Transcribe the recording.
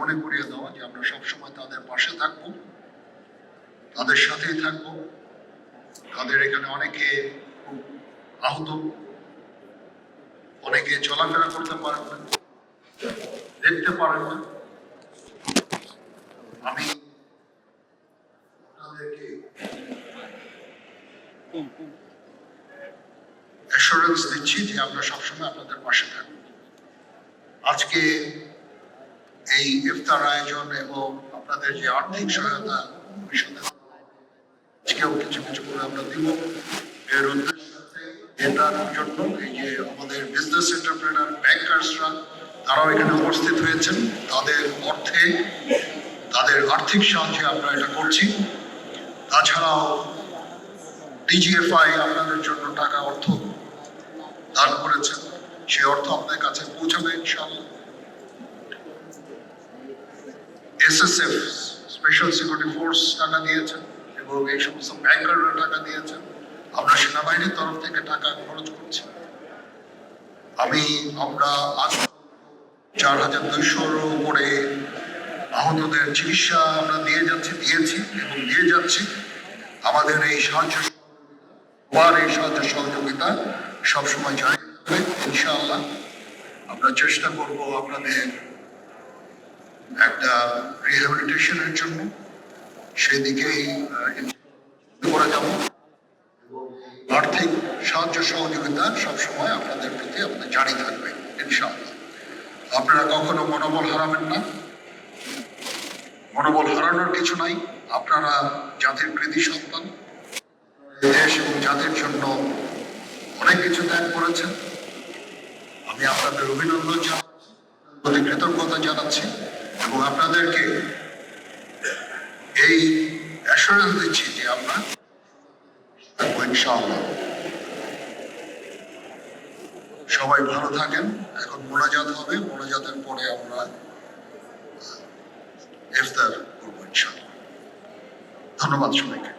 মনে করিয়ে দেওয়া যে আমরা সবসময় তাদের পাশে থাকব, তাদের সাথেই থাকব। তাদের এখানে অনেকে খুব আহত, অনেকে চলাফেরা করতে পারেন না, দেখতে পারেন না। আমি আপনাদেরকে দিচ্ছি যে আমরা সবসময় আপনাদের পাশে থাকব। আজকে এই ইফতার আয়োজন এবং আপনাদের যে আর্থিক সহায়তা, আজকেও কিছু কিছু করে আমরা দিব। এর উদ্দেশ্য এটার জন্য এই যে আমাদের বিজনেস এন্টারপ্রেনার ব্যাংকার্সরা তারাও এখানে উপস্থিত হয়েছেন। তাদের অর্থে, তাদের আর্থিক সাহায্যে আমরা এটা করছি। তাছাড়াও ডিজিএফআই আপনাদের জন্য টাকা অর্থ দান করেছেন। সে অর্থ আপনাদের কাছে পৌঁছাবে ইনশাআল্লাহ। এসএসএফ স্পেশাল সিকিউরিটি ফোর্স টাকা দিয়েছেন এবং এই সমস্ত ব্যাংকাররা টাকা দিয়েছেন আমরা সেনাবাহিনীর তরফ থেকে টাকা খরচ করছি। আমি আমরা আজ চার হাজার দুইশোর উপরে আহতদের চিকিৎসা আমরা দিয়ে যাচ্ছি দিয়েছি এবং দিয়ে যাচ্ছি। আমাদের এই সাহায্য সহযোগিতা, এই সাহায্য সহযোগিতা সবসময় জারি ইনশাআল্লাহ। আমরা চেষ্টা করব আপনাদের একটা রিহ্যাবিলিটেশনের জন্য সেদিকেই করে যাব। আর্থিক সাহায্য সহযোগিতা সবসময় আপনাদের প্রতি আমাদের জারি থাকবে, ইনশাআল্লাহ। আপনারা কখনো মনোবল হারাবেন না। মনোবল হারানোর কিছু নাই। আপনারা জাতির কৃতি সন্তান। দেশ এবং জাতির জন্য অনেক কিছু ত্যাগ করেছেন। আমি আপনাদের অভিনন্দন জানাচ্ছি কৃতজ্ঞতা জানাচ্ছি। এবং আপনাদেরকে এই অ্যাসুরেন্স দিচ্ছি যে আমরা থাকব ইনশাআল্লাহ। সবাই ভালো থাকেন, এখন মোনাজাত হবে, মোনাজাতের পরে আমরা ইফতার করব ইনশাআল্লাহ। ধন্যবাদ সবাইকে।